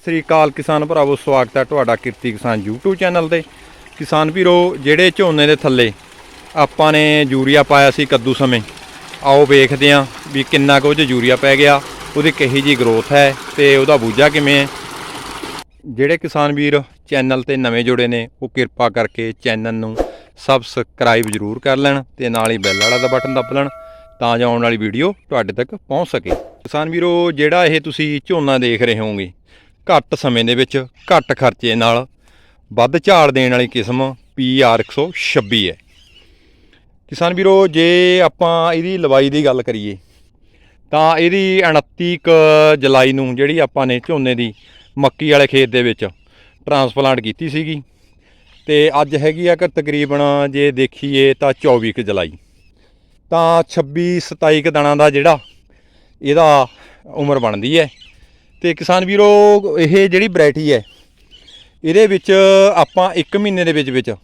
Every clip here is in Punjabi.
ਸਤਿ ਸ੍ਰੀ ਅਕਾਲ ਕਿਸਾਨ ਭਰਾਵੋ, ਸਵਾਗਤ ਹੈ ਤੁਹਾਡਾ ਕਿਰਤੀ ਕਿਸਾਨ YouTube ਚੈਨਲ ਤੇ। ਕਿਸਾਨ ਵੀਰੋ, ਜਿਹੜੇ ਝੋਨੇ ਦੇ ਥੱਲੇ ਆਪਾਂ ਨੇ ਯੂਰੀਆ ਪਾਇਆ ਸੀ ਕੱਦੂ ਸਮੇਂ, ਆਓ ਵੇਖਦੇ ਹਾਂ ਵੀ ਕਿੰਨਾ ਕੁ ਉਹ ਯੂਰੀਆ ਪੈ ਗਿਆ, ਉਹਦੀ ਕਹੀ ਜੀ ਗਰੋਥ ਹੈ ਤੇ ਉਹਦਾ ਬੂਝਾ ਕਿਵੇਂ ਹੈ। ਜਿਹੜੇ ਕਿਸਾਨ ਵੀਰ ਚੈਨਲ ਤੇ ਨਵੇਂ ਜੁੜੇ ਨੇ, ਉਹ ਕਿਰਪਾ ਕਰਕੇ ਚੈਨਲ ਨੂੰ ਸਬਸਕ੍ਰਾਈਬ ਜ਼ਰੂਰ ਕਰ ਲੈਣ ਤੇ ਨਾਲ ਹੀ ਬੈਲ ਵਾਲਾ ਦਾ ਬਟਨ ਦੱਬ ਲੈਣ, ਤਾਂ ਜੋ ਆਉਣ ਵਾਲੀ ਵੀਡੀਓ ਤੁਹਾਡੇ ਤੱਕ ਪਹੁੰਚ ਸਕੇ। ਕਿਸਾਨ ਵੀਰੋ, ਜਿਹੜਾ ਇਹ ਤੁਸੀਂ ਝੋਨਾ ਦੇਖ ਰਹੇ ਹੋਵੋਗੇ ਘੱਟ ਸਮੇਂ ਦੇ ਵਿੱਚ ਘੱਟ ਖਰਚੇ ਨਾਲ ਵੱਧ ਝਾੜ ਦੇਣ ਵਾਲੀ ਕਿਸਮ PR 126 ਹੈ। ਕਿਸਾਨ ਵੀਰੋ, ਜੇ ਆਪਾਂ ਇਹਦੀ ਲਵਾਈ ਦੀ ਗੱਲ ਕਰੀਏ, ਤਾਂ ਇਹਦੀ 29 ਕੁ ਜੁਲਾਈ ਨੂੰ ਜਿਹੜੀ ਆਪਾਂ ਨੇ ਝੋਨੇ ਦੀ ਮੱਕੀ ਵਾਲੇ ਖੇਤ ਦੇ ਵਿੱਚ ਟਰਾਂਸਪਲਾਂਟ ਕੀਤੀ ਸੀਗੀ, ਤੇ ਅੱਜ ਹੈਗੀ ਆ ਕਿ ਤਕਰੀਬਨ ਜੇ ਦੇਖੀਏ ਤਾਂ 24 ਕੁ ਜੁਲਾਈ। ਤਾਂ 26 27 ਕੁ ਦਿਨਾਂ ਦਾ ਜਿਹੜਾ ਇਹਦਾ ਉਮਰ ਬਣਦੀ ਹੈ। ਤੇ ਕਿਸਾਨ ਵੀਰੋ, ਇਹ ਜਿਹੜੀ ਵੈਰਾਈਟੀ ਹੈ, ਇਹਦੇ ਵਿੱਚ ਆਪਾਂ 1 ਮਹੀਨੇ ਦੇ ਵਿੱਚ ਵਿੱਚ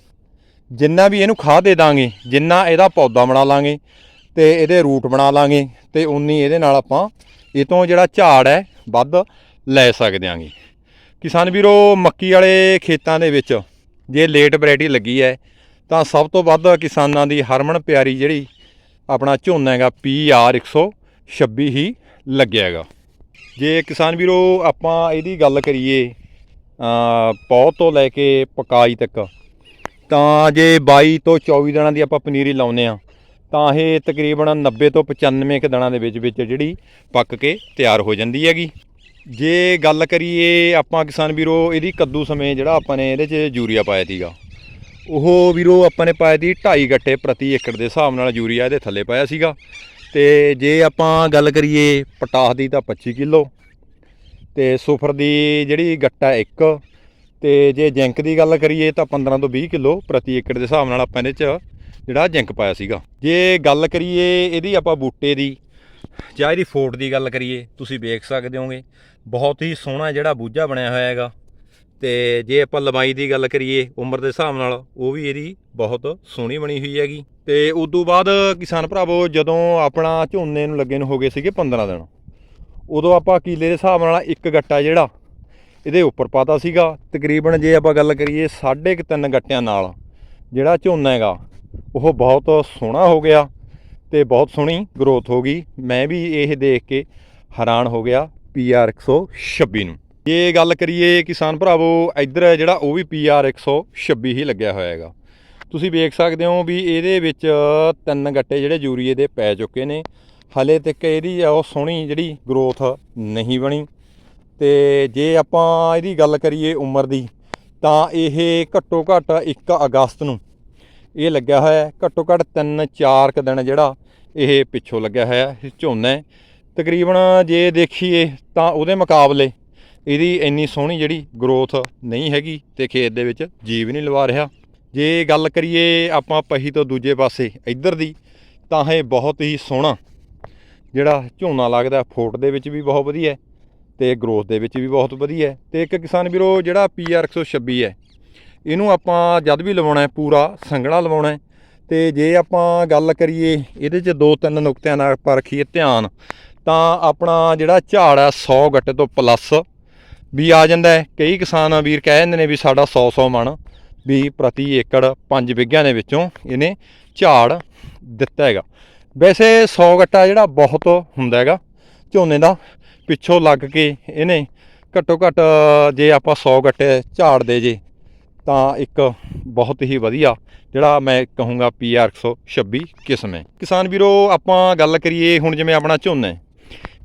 ਜਿੰਨਾ ਵੀ ਇਹਨੂੰ ਖਾਦ ਦੇ ਦਾਂਗੇ, ਜਿੰਨਾ ਇਹਦਾ ਪੌਦਾ ਬਣਾ ਲਾਂਗੇ ਤੇ ਇਹਦੇ ਰੂਟ ਬਣਾ ਲਾਂਗੇ ਤੇ ਉਨੀ ਇਹਦੇ ਨਾਲ ਆਪਾਂ ਇਹ ਤੋਂ ਜਿਹੜਾ ਝਾੜ ਹੈ, ਵੱਧ ਲੈ ਸਕਦੇ ਆਂਗੇ ਕਿਸਾਨ ਵੀਰੋ, ਮੱਕੀ ਵਾਲੇ ਖੇਤਾਂ ਦੇ ਵਿੱਚ ਜੇ ਲੇਟ ਵੈਰਾਈਟੀ ਲੱਗੀ ਹੈ, ਤਾਂ ਸਭ ਤੋਂ ਵੱਧ ਕਿਸਾਨਾਂ ਦੀ ਹਰਮਨ ਪਿਆਰੀ ਜਿਹੜੀ ਆਪਣਾ ਝੋਨਾ ਹੈਗਾ PR 126 ਹੀ ਲੱਗਿਆ ਹੈਗਾ। ਜੇ ਕਿਸਾਨ ਵੀਰੋ, ਆਪਾਂ ਇਹਦੀ ਗੱਲ ਕਰੀਏ ਅ ਪੌ ਤੋਂ ਲੈ ਕੇ ਪਕਾਈ ਤੱਕ, ਤਾਂ ਜੇ 22 ਤੋਂ 24 ਦਿਨਾਂ ਦੀ ਆਪਾਂ ਪਨੀਰੀ ਲਾਉਨੇ ਆ ਤਾਂ ਇਹ ਤਕਰੀਬਨ 90 ਤੋਂ 95 ਕੁ ਦਿਨਾਂ ਦੇ ਵਿੱਚ ਵਿੱਚ ਜਿਹੜੀ ਪੱਕ ਕੇ ਤਿਆਰ ਹੋ ਜਾਂਦੀ ਹੈਗੀ। ਜੇ ਗੱਲ ਕਰੀਏ ਆਪਾਂ ਕਿਸਾਨ ਵੀਰੋ, ਇਹਦੀ ਕੱਦੂ ਸਮੇਂ ਜਿਹੜਾ ਆਪਾਂ ਨੇ ਇਹਦੇ 'ਚ ਯੂਰੀਆ ਪਾਇਆ ਸੀਗਾ, ਉਹ ਵੀਰੋ ਆਪਾਂ ਨੇ ਪਾਇਆ ਸੀ 2.5 ਗੱਟੇ ਪ੍ਰਤੀ ਏਕੜ ਦੇ ਹਿਸਾਬ ਨਾਲ ਯੂਰੀਆ ਇਹਦੇ ਥੱਲੇ ਪਾਇਆ ਸੀਗਾ। ਤੇ ਜੇ ਆਪਾਂ ਗੱਲ ਕਰੀਏ ਪਟਾਸ ਦੀ ਤਾਂ 25 ਕਿਲੋ ਤੇ ਸੁਫਰ ਦੀ ਜਿਹੜੀ ਗੱਟਾ 1 ਤੇ ਜੇ ਜਿੰਕ ਦੀ ਗੱਲ ਕਰੀਏ ਤਾਂ 15 ਤੋਂ 20 ਕਿਲੋ ਪ੍ਰਤੀ ਏਕੜ ਦੇ ਹਿਸਾਬ ਨਾਲ ਆਪਾਂ ਇਹਦੇ 'ਚ ਜਿਹੜਾ ਜਿੰਕ ਪਾਇਆ ਸੀਗਾ। ਜੇ ਗੱਲ ਕਰੀਏ ਇਹਦੀ ਆਪਾਂ ਬੂਟੇ ਦੀ ਜਾਂ ਇਹਦੀ ਫੋਟ ਦੀ ਗੱਲ ਕਰੀਏ, ਤੁਸੀਂ ਵੇਖ ਸਕਦੇ ਹੋਗੇ, ਬਹੁਤ ਹੀ ਸੋਹਣਾ ਜਿਹੜਾ ਬੂਝਾ ਬਣਿਆ ਹੋਇਆ ਹੈਗਾ। ਤੇ ਜੇ ਆਪਾਂ ਲੰਬਾਈ ਦੀ ਗੱਲ ਕਰੀਏ ਉਮਰ ਦੇ ਹਿਸਾਬ ਨਾਲ, ਉਹ ਵੀ ਇਹਦੀ ਬਹੁਤ ਸੋਹਣੀ ਬਣੀ ਹੋਈ ਹੈਗੀ। ਤੇ ਉਸ ਤੋਂ ਬਾਅਦ ਕਿਸਾਨ ਭਰਾਵੋ, ਜਦੋਂ ਆਪਣਾ ਝੋਨੇ ਨੂੰ ਲੱਗੇ ਨੂੰ ਹੋ ਗਏ ਸੀਗੇ 15 ਦਿਨ, ਉਦੋਂ ਆਪਾਂ ਕੀਲੇ ਦੇ ਹਿਸਾਬ ਨਾਲ ਇੱਕ ਗੱਟਾ ਜਿਹੜਾ, ਇਹਦੇ ਉੱਪਰ ਪਾਤਾ ਸੀਗਾ। ਤਕਰੀਬਨ ਜੇ ਆਪਾਂ ਗੱਲ ਕਰੀਏ ਸਾਢੇ ਕੁ ਤਿੰਨ ਗੱਟਿਆਂ ਨਾਲ ਜਿਹੜਾ ਝੋਨਾ ਹੈਗਾ, ਉਹ ਬਹੁਤ ਸੋਹਣਾ ਹੋ ਗਿਆ ਤੇ ਬਹੁਤ ਸੋਹਣੀ ਗਰੋਥ ਹੋ ਗਈ। ਮੈਂ ਵੀ ਇਹ ਦੇਖ ਕੇ ਹੈਰਾਨ ਹੋ ਗਿਆ, PR 126 ਨੂੰ। ਜੇ ਗੱਲ ਕਰੀਏ ਕਿਸਾਨ ਭਰਾਵੋ, ਇੱਧਰ ਜਿਹੜਾ ਉਹ ਵੀ PR 126 ਹੀ ਲੱਗਿਆ ਹੋਇਆ ਹੈਗਾ। ਤੁਸੀਂ ਵੇਖ ਸਕਦੇ ਹੋ ਵੀ ਇਹਦੇ ਵਿੱਚ ਤਿੰਨ ਗੱਟੇ ਜਿਹੜੇ ਯੂਰੀਏ ਦੇ ਪੈ ਚੁੱਕੇ ਨੇ। ਹਲੇ ਤੱਕ ਇਹਦੀ ਉਹ ਸੋਹਣੀ ਜਿਹੜੀ ਗਰੋਥ ਨਹੀਂ ਬਣੀ। ਤੇ ਜੇ ਆਪਾਂ ਇਹਦੀ ਗੱਲ ਕਰੀਏ ਉਮਰ ਦੀ, ਤਾਂ ਇਹ ਘੱਟੋ ਘੱਟ 1 ਅਗਸਤ ਨੂੰ ਇਹ ਲੱਗਿਆ ਹੋਇਆ ਘੱਟੋ ਘੱਟ 3-4 ਕ ਦਿਨ ਜਿਹੜਾ ਇਹ ਪਿੱਛੋਂ ਲੱਗਿਆ ਹੋਇਆ ਝੋਨਾ ਹੈ। ਤਕਰੀਬਨ ਜੇ ਦੇਖੀਏ ਤਾਂ ਉਹਦੇ ਮੁਕਾਬਲੇ ਇਹਦੀ ਇੰਨੀ ਸੋਹਣੀ ਜਿਹੜੀ ਗਰੋਥ ਨਹੀਂ ਹੈਗੀ ਤੇ ਖੇਤ ਦੇ ਵਿੱਚ ਜੀਵ ਨਹੀਂ ਲਵਾ ਰਿਹਾ। ਜੇ ਗੱਲ ਕਰੀਏ ਆਪਾਂ ਪਹੀ ਤੋਂ ਦੂਜੇ ਪਾਸੇ ਇੱਧਰ ਦੀ, ਤਾਂ ਇਹ ਬਹੁਤ ਹੀ ਸੋਹਣਾ ਜਿਹੜਾ ਝੋਨਾ ਲੱਗਦਾ ਫੋਟ ਦੇ ਵਿੱਚ ਵੀ ਬਹੁਤ ਵਧੀਆ ਹੈ ਤੇ ਗਰੋਥ ਦੇ ਵਿੱਚ ਵੀ ਬਹੁਤ ਵਧੀਆ ਹੈ। ਤੇ ਇੱਕ ਕਿਸਾਨ ਵੀਰੋ, ਜਿਹੜਾ PR 126 ਹੈ, ਇਹਨੂੰ ਆਪਾਂ ਜਦ ਵੀ ਲਵਾਉਣਾ ਹੈ, ਪੂਰਾ ਸੰਘਣਾ ਲਵਾਉਣਾ ਹੈ। ਤੇ ਜੇ ਆਪਾਂ ਗੱਲ ਕਰੀਏ ਇਹਦੇ 'ਚ ਦੋ ਤਿੰਨ ਨੁਕਤਿਆਂ ਨਾਲ ਆਪਾਂ ਰੱਖੀਏ ਧਿਆਨ, ਤਾਂ ਆਪਣਾ ਜਿਹੜਾ ਝਾੜ ਹੈ 100 ਗੱਟੇ ਤੋਂ ਪਲੱਸ ਵੀ ਆ ਜਾਂਦਾ ਹੈ। ਕਈ ਕਿਸਾਨ ਵੀਰ ਕਹਿ ਜਾਂਦੇ ਨੇ ਵੀ ਸਾਡਾ 100 100 ਮਣ ਵੀ ਪ੍ਰਤੀ ਏਕੜ 5 ਵਿਗਿਆਂ ਦੇ ਵਿੱਚੋਂ ਇਹਨੇ ਝਾੜ ਦਿੱਤਾ ਹੈਗਾ। ਵੈਸੇ 100 ਗੱਟਾ ਜਿਹੜਾ ਬਹੁਤ ਹੁੰਦਾ ਹੈਗਾ। ਝੋਨੇ ਦਾ ਪਿੱਛੋਂ ਲੱਗ ਕੇ ਇਹਨੇ ਘੱਟੋ ਘੱਟ ਜੇ ਆਪਾਂ 100 ਗੱਟੇ ਝਾੜ ਦੇ ਜੇ, ਤਾਂ ਇੱਕ ਬਹੁਤ ਹੀ ਵਧੀਆ ਜਿਹੜਾ ਮੈਂ ਕਹੂੰਗਾ PR 126 ਕਿਸਮ ਹੈ। ਕਿਸਾਨ ਵੀਰੋ, ਆਪਾਂ ਗੱਲ ਕਰੀਏ ਹੁਣ ਜਿਵੇਂ ਆਪਣਾ ਝੋਨਾ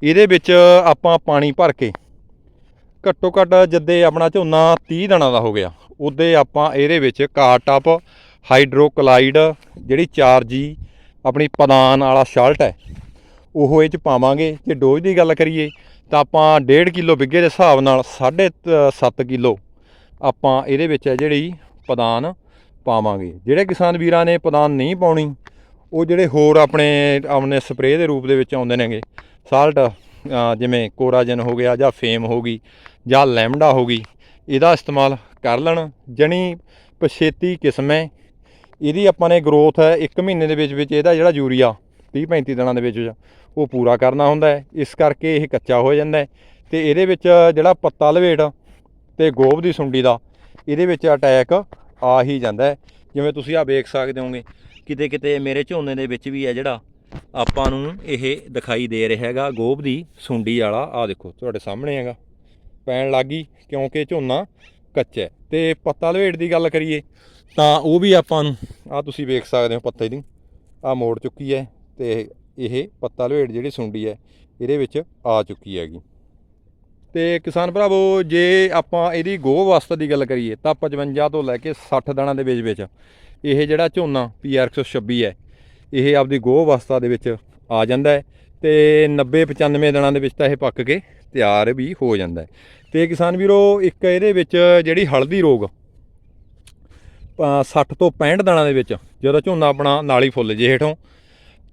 ਇਹਦੇ ਵਿੱਚ ਆਪਾਂ ਪਾਣੀ ਭਰ ਕੇ ਘੱਟੋ ਘੱਟ ਜਦੇ ਆਪਣਾ ਝੋਨਾ 30 ਦਿਨਾਂ ਦਾ ਹੋ ਗਿਆ, ਉਹਦੇ ਆਪਾਂ ਇਹਦੇ ਵਿੱਚ ਕਾਰਟਾਪ ਹਾਈਡਰੋਕਲਾਈਡ ਜਿਹੜੀ 4G ਆਪਣੀ ਪਦਾਨ ਵਾਲਾ ਸ਼ਾਲਟ ਹੈ, ਉਹ ਇਹ ਚ ਪਾਵਾਂਗੇ। ਜੇ ਡੋਜ਼ ਦੀ ਗੱਲ ਕਰੀਏ, ਤਾਂ ਆਪਾਂ 1.5 ਕਿਲੋ ਬਿੱਗੇ ਦੇ ਹਿਸਾਬ ਨਾਲ 7.5 ਕਿਲੋ ਆਪਾਂ ਇਹਦੇ ਵਿੱਚ ਹੈ ਜਿਹੜੀ ਪਦਾਨ ਪਾਵਾਂਗੇ। ਜਿਹੜੇ ਕਿਸਾਨ ਵੀਰਾਂ ਨੇ ਪਦਾਨ ਨਹੀਂ ਪਾਉਣੀ, ਉਹ ਜਿਹੜੇ ਹੋਰ ਆਪਣੇ ਆਪਣੇ ਸਪਰੇਅ ਦੇ ਰੂਪ ਦੇ ਵਿੱਚ ਆਉਂਦੇ ਨੇਗੇ ਸਾਲਟ ਜਿਵੇਂ ਕੋਰਾਜਨ ਹੋ ਗਿਆ ਜਾਂ ਫੇਮ ਹੋ ਗਈ ਜਾਂ ਲੈਮਡਾ ਹੋ ਗਈ, ਇਹਦਾ ਇਸਤੇਮਾਲ ਕਰ ਲੈਣ। ਜਣੀ ਪਛੇਤੀ ਕਿਸਮ ਹੈ। ਇਹਦੀ ਆਪਾਂ ਨੇ ਗਰੋਥ ਹੈ 1 ਮਹੀਨੇ ਦੇ ਵਿੱਚ ਵਿੱਚ ਇਹਦਾ ਜਿਹੜਾ ਯੂਰੀਆ 30 35 ਦਿਨਾਂ ਦੇ ਵਿੱਚ ਉਹ ਪੂਰਾ ਕਰਨਾ ਹੁੰਦਾ ਹੈ। ਇਸ ਕਰਕੇ ਇਹ ਕੱਚਾ ਹੋ ਜਾਂਦਾ ਹੈ। ਤੇ ਇਹਦੇ ਵਿੱਚ ਜਿਹੜਾ ਪੱਤਾ ਲਵੇਟ ਤੇ ਗੋਭ ਦੀ ਸੁੰਡੀ ਦਾ, ਇਹਦੇ ਵਿੱਚ ਅਟੈਕ ਆ ਹੀ ਜਾਂਦਾ ਜਿਵੇਂ ਤੁਸੀਂ ਆ ਵੇਖ ਸਕਦੇ ਹੋਗੇ ਕਿਤੇ ਕਿਤੇ ਮੇਰੇ ਝੋਨੇ ਦੇ ਵਿੱਚ ਵੀ ਹੈ ਜਿਹੜਾ ਆਪਾਂ ਨੂੰ ਇਹ ਦਿਖਾਈ ਦੇ ਰਿਹਾ ਹੈਗਾ ਗੋਭ ਦੀ ਸੁੰਡੀ ਵਾਲਾ। ਆ ਦੇਖੋ, ਤੁਹਾਡੇ ਸਾਹਮਣੇ ਹੈਗਾ। ਪੈਣ ਲੱਗੀ ਕਿਉਂਕਿ ਝੋਨਾ ਕੱਚਾ ਹੈ। ਤੇ ਪੱਤਾ ਲਵੇੜ ਦੀ ਗੱਲ ਕਰੀਏ ਤਾਂ ਉਹ ਵੀ ਆਪਾਂ ਨੂੰ ਆ ਤੁਸੀਂ ਵੇਖ ਸਕਦੇ ਹੋ ਪੱਤੇ ਦੀ ਆ ਮੋੜ ਚੁੱਕੀ ਹੈ ਤੇ ਇਹ ਪੱਤਾ ਲਵੇੜ ਜਿਹੜੀ ਸੁੰਡੀ ਹੈ, ਇਹਦੇ ਵਿੱਚ ਆ ਚੁੱਕੀ ਹੈਗੀ। ਤੇ ਕਿਸਾਨ ਭਰਾਵੋ, ਜੇ ਆਪਾਂ ਇਹਦੀ ਗੋਹ ਅਵਸਥਾ ਦੀ ਗੱਲ ਕਰੀਏ ਤਾਂ 55 ਤੋਂ ਲੈ ਕੇ 60 ਦਿਨਾਂ ਦੇ ਵਿੱਚ ਵਿੱਚ ਇਹ ਜਿਹੜਾ ਝੋਨਾ PR 126 ਹੈ ਇਹ ਆਪਦੀ ਗੋਹ ਅਵਸਥਾ ਦੇ ਵਿੱਚ ਆ ਜਾਂਦਾ ਹੈ ਤੇ 90 95 ਦਿਨਾਂ ਦੇ ਵਿੱਚ ਤਾਂ ਇਹ ਪੱਕ ਕੇ ਤਿਆਰ ਵੀ ਹੋ ਜਾਂਦਾ ਹੈ। ਤੇ ਕਿਸਾਨ ਵੀਰੋ ਇੱਕ ਇਹਦੇ ਵਿੱਚ ਜਿਹੜੀ ਹਲਦੀ ਰੋਗ ਅ, 60 ਤੋਂ 65 ਦਿਨਾਂ ਦੇ ਵਿੱਚ ਜਦੋਂ ਝੋਨਾ ਆਪਣਾ ਨਾਲੀ ਫੁੱਲ ਜੇ ਹੇਠੋਂ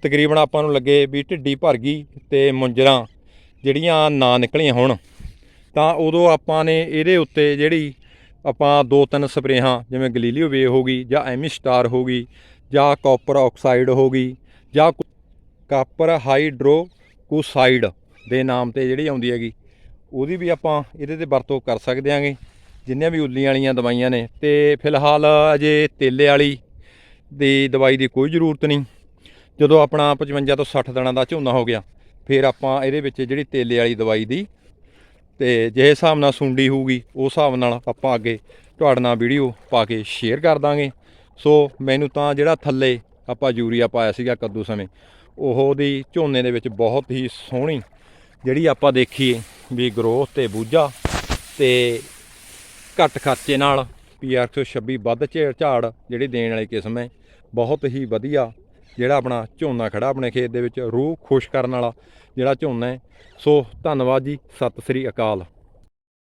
ਤਕਰੀਬਨ ਆਪਾਂ ਨੂੰ ਲੱਗੇ ਵੀ ਢਿੱਡੀ ਭਰ ਗਈ ਤੇ ਮੁੰਜਰਾਂ ਜਿਹੜੀਆਂ ਨਾ ਨਿਕਲੀਆਂ ਹੋਣ ਤਾਂ ਉਦੋਂ ਆਪਾਂ ਨੇ ਇਹਦੇ ਉੱਤੇ ਜਿਹੜੀ ਆਪਾਂ ਦੋ ਤਿੰਨ ਸਪਰੇਹਾਂ ਜਿਵੇਂ ਗਲੀਲੀਓ ਵੇ ਹੋ ਗਈ ਜਾਂ ਐਮੀ ਸਟਾਰ ਹੋ ਗਈ ਜਾਂ ਕਾਪਰ ਆਕਸਾਈਡ ਹੋ ਗਈ ਜਾਂ ਕਾਪਰ ਹਾਈਡਰੋਕੋਸਾਈਡ ਦੇ ਨਾਮ ਤੇ ਜਿਹੜੀ ਆਉਂਦੀ ਹੈਗੀ, ਉਹਦੀ ਵੀ ਆਪਾਂ ਇਹਦੇ ਤੇ ਵਰਤੋਂ ਕਰ ਸਕਦੇ ਆਂਗੇ ਜਿੰਨੀਆਂ ਵੀ ਉੱਲੀਆਂ ਵਾਲੀਆਂ ਦਵਾਈਆਂ ਨੇ। ਤੇ ਫਿਲਹਾਲ ਅਜੇ ਤੇਲੇ ਵਾਲੀ ਦੀ ਦਵਾਈ ਦੀ ਕੋਈ ਜ਼ਰੂਰਤ ਨਹੀਂ। ਜਦੋਂ ਆਪਣਾ 55 ਤੋਂ 60 ਦਿਨਾਂ ਦਾ ਝੋਨਾ ਹੋ ਗਿਆ, ਫਿਰ ਆਪਾਂ ਇਹਦੇ ਵਿੱਚ ਜਿਹੜੀ ਤੇਲੇ ਵਾਲੀ ਦਵਾਈ ਦੀ ਤੇ ਜੇ ਹਿਸਾਬ ਨਾਲ ਸੁੰਡੀ ਹੋਊਗੀ, ਉਸ ਹਿਸਾਬ ਨਾਲ ਆਪਾਂ ਅੱਗੇ ਤੁਹਾਡੇ ਨਾਲ ਵੀਡੀਓ ਪਾ ਕੇ ਸ਼ੇਅਰ ਕਰ ਦਾਂਗੇ। ਸੋ ਮੈਨੂੰ ਤਾਂ ਜਿਹੜਾ ਥੱਲੇ ਆਪਾਂ ਯੂਰੀਆ ਪਾਇਆ ਸੀਗਾ ਕੱਦੂ ਸਮੇਂ ਉਹ ਦੀ ਝੋਨੇ ਦੇ ਵਿੱਚ ਬਹੁਤ ਹੀ ਸੋਹਣੀ ਜਿਹੜੀ ਆਪਾਂ ਦੇਖੀਏ ਵੀ ਗਰੋਥ ਤੇ ਬੂਝਾ ਤੇ ਘੱਟ ਖਰਚੇ ਨਾਲ ਪੀਆਰ 126 ਵੱਧ ਝੇ- ਝਾੜ ਜਿਹੜੀ ਦੇਣ ਵਾਲੀ ਕਿਸਮ ਹੈ, ਬਹੁਤ ਹੀ ਵਧੀਆ ਜਿਹੜਾ ਆਪਣਾ ਝੋਨਾ ਖੜਾ ਆਪਣੇ ਖੇਤ ਦੇ ਵਿੱਚ, ਰੂਹ ਖੁਸ਼ ਕਰਨ ਵਾਲਾ ਜਿਹੜਾ ਝੋਨਾ ਹੈ। ਸੋ ਧੰਨਵਾਦ ਜੀ, ਸਤਿ ਸ੍ਰੀ ਅਕਾਲ।